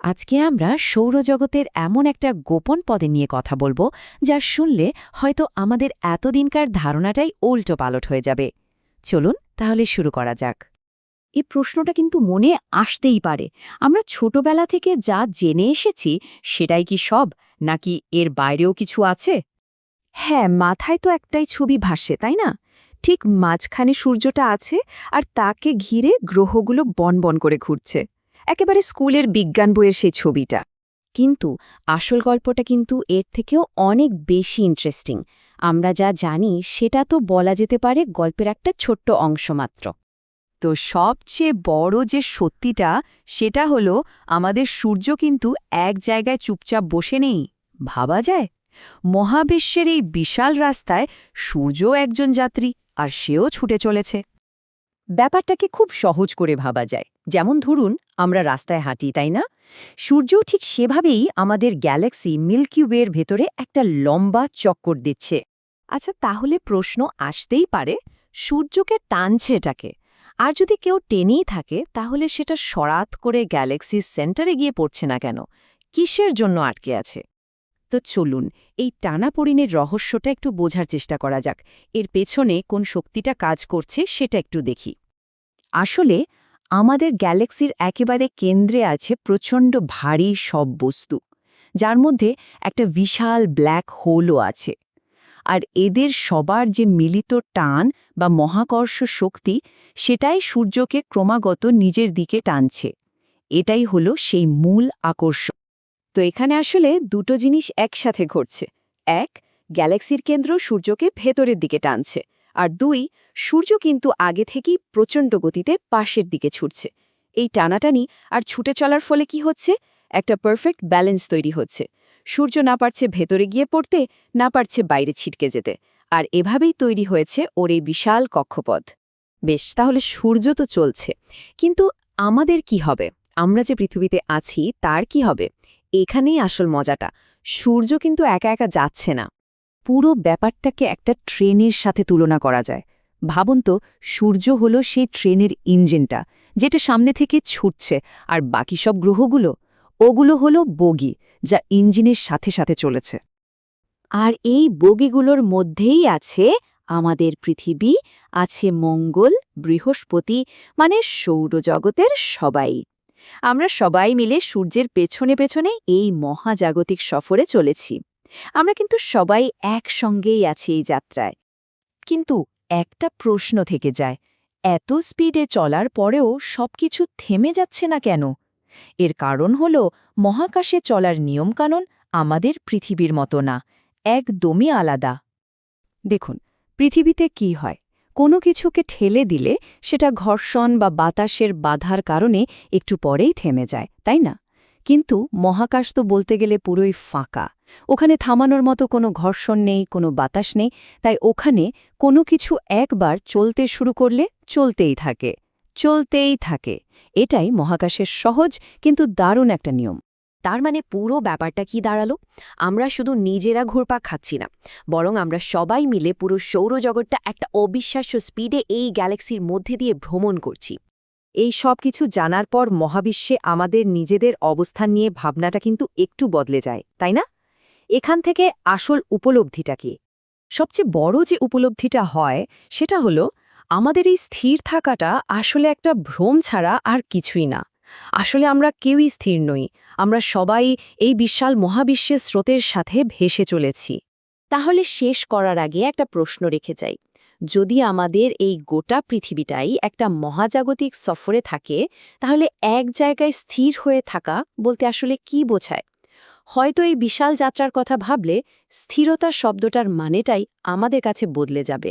আজকে আমরা সৌরজগতের এমন একটা গোপন পদে নিয়ে কথা বলব, যা শুনলে হয়তো আমাদের এতদিনকার ধারণাটাই উল্টো পালট হয়ে যাবে। চলুন তাহলে শুরু করা যাক। এই প্রশ্নটা কিন্তু মনে আসতেই পারে। আমরা ছোটবেলা থেকে যা জেনে এসেছি, সেটাই কি সব, নাকি এর বাইরেও কিছু আছে? হ্যাঁ মাথায় তো একটাই ছবি ভাসে, তাই না? ঠিক মাঝখানে সূর্যটা আছে, আর তাকে ঘিরে গ্রহগুলো বনবন করে ঘুরছে। একেবারে স্কুলের বিজ্ঞান বইয়ের সেই ছবিটা। কিন্তু আসল গল্পটা কিন্তু এর থেকেও অনেক বেশি ইন্টারেস্টিং আমরা যা জানি, সেটা তো বলা যেতে পারে গল্পের একটা ছোট্ট অংশ মাত্র। তো সবচেয়ে বড় যে সত্যিটা, সেটা হলো আমাদের সূর্য কিন্তু এক জায়গায় চুপচাপ বসে নেই, ভাবা যায়? মহাবিশ্বের এই বিশাল রাস্তায় সূর্য একজন যাত্রী আর সেও ছুটে চলেছে। ব্যাপারটাকে খুব সহজ করে ভাবা যায়। যেমন ধরুন, আমরা রাস্তায় হাঁটি, তাই না? সূর্যও ঠিক সেভাবেই আমাদের গ্যালাক্সি মিল্কি ওয়ের ভেতরে একটা লম্বা চক্কর দিচ্ছে। আচ্ছা তাহলে প্রশ্ন আসতেই পারে, সূর্যকে টানছে এটাকে? আর যদি কেউ টেনেই থাকে, তাহলে সেটা সরাত করে গ্যালাক্সির সেন্টারে গিয়ে পড়ছে না কেন? কিসের জন্য আটকে আছে? তো চলুন, এই টানাপড়িনের রহস্যটা একটু বোঝার চেষ্টা করা যাক। এর পেছনে কোন শক্তিটা কাজ করছে সেটা একটু দেখি। আসলে আমাদের গ্যালাক্সির একেবারে কেন্দ্রে আছে প্রচণ্ড ভারী সব বস্তু, যার মধ্যে একটা বিশাল ব্ল্যাক হোলও আছে। আর এদের সবার যে মিলিত টান বা মহাকর্ষ শক্তি, সেটাই সূর্যকে ক্রমাগত নিজের দিকে টানছে। এটাই হলো সেই মূল আকর্ষণ। তো এখানে আসলে দুটো জিনিস একসাথে ঘটছে। এক, গ্যালাক্সির কেন্দ্র সূর্যকে ভেতরের দিকে টানছে। আর দুই, সূর্য কিন্তু আগে থেকেই প্রচণ্ড গতিতে পাশের দিকে ছুটছে। এই টানাটানি আর ছুটে চলার ফলে কি হচ্ছে? একটা পারফেক্ট ব্যালেন্স তৈরি হচ্ছে। সূর্য না পারছে ভেতরে গিয়ে পড়তে, না পারছে বাইরে ছিটকে যেতে। আর এভাবেই তৈরি হয়েছে ওর এই বিশাল কক্ষপথ। বেশ, তাহলে সূর্য তো চলছে। কিন্তু আমাদের কি হবে? আমরা যে পৃথিবীতে আছি, তার কি হবে? এখানেই আসল মজাটা। সূর্য কিন্তু একা একা যাচ্ছে না। পুরো ব্যাপারটাকে একটা ট্রেনের সাথে তুলনা করা যায়। ভাবুন তো, সূর্য হলো সেই ট্রেনের ইঞ্জিনটা, যেটা সামনে থেকে ছুটছে, আর বাকি সব গ্রহগুলো? ওগুলো হলো বগি, যা ইঞ্জিনের সাথে সাথে চলেছে। আর এই বগিগুলোর মধ্যেই আছে আমাদের পৃথিবী, আছে মঙ্গল, বৃহস্পতি মানে সৌরজগতের সবাই। আমরা সবাই মিলে সূর্যের পেছনে পেছনে এই মহাজাগতিক সফরে চলেছি। আমরা কিন্তু সবাই একসঙ্গেই আছি এই যাত্রায়। কিন্তু একটা প্রশ্ন থেকে যায়, এত স্পিডে চলার পরেও সবকিছু থেমে যাচ্ছে না কেন? এর কারণ হল মহাকাশে চলার নিয়মকানুন আমাদের পৃথিবীর মতো না, একদমই আলাদা। দেখুন, পৃথিবীতে কি হয়? কোনো কিছুকে ঠেলে দিলে সেটা ঘর্ষণ বা বাতাসের বাধার কারণে একটু পরেই থেমে যায়, তাই না? কিন্তু মহাকাশ তো বলতে গেলে পুরোই ফাঁকা। ওখানে থামানোর মতো কোনো ঘর্ষণ নেই, কোনো বাতাস নেই, তাই ওখানে কোনো কিছু একবার চলতে শুরু করলে চলতেই থাকে চলতেই থাকে। এটাই মহাকাশের সহজ কিন্তু দারুণ একটা নিয়ম। তার মানে পুরো ব্যাপারটা কি দাঁড়াল? আমরা শুধু নিজেরা ঘুরপাক খাচ্ছি না, বরং আমরা সবাই মিলে পুরো সৌরজগৎটা একটা অবিশ্বাস্য স্পিডে এই গ্যালাক্সির মধ্যে দিয়ে ভ্রমণ করছি। এই সব কিছু জানার পর মহাবিশ্বে আমাদের নিজেদের অবস্থান নিয়ে ভাবনাটা কিন্তু একটু বদলে যায়, তাই না? এখান থেকে আসল উপলব্ধিটা কি? সবচেয়ে বড় যে উপলব্ধিটা হয়, সেটা হলো আমাদের এই স্থির থাকাটা আসলে একটা ভ্রম ছাড়া আর কিছুই না। আসলে আমরা কেউই স্থির নই, আমরা সবাই এই বিশাল মহাবিশ্বের স্রোতের সাথে ভেসে চলেছি। তাহলে শেষ করার আগে একটা প্রশ্ন রেখে যাই। যদি আমাদের এই গোটা পৃথিবীটাই একটা মহাজাগতিক সফরে থাকে, তাহলে এক জায়গায় স্থির হয়ে থাকা বলতে আসলে কি বোঝায়? হয়তো এই বিশাল যাত্রার কথা ভাবলে স্থিরতা শব্দটার মানেটাই আমাদের কাছে বদলে যাবে।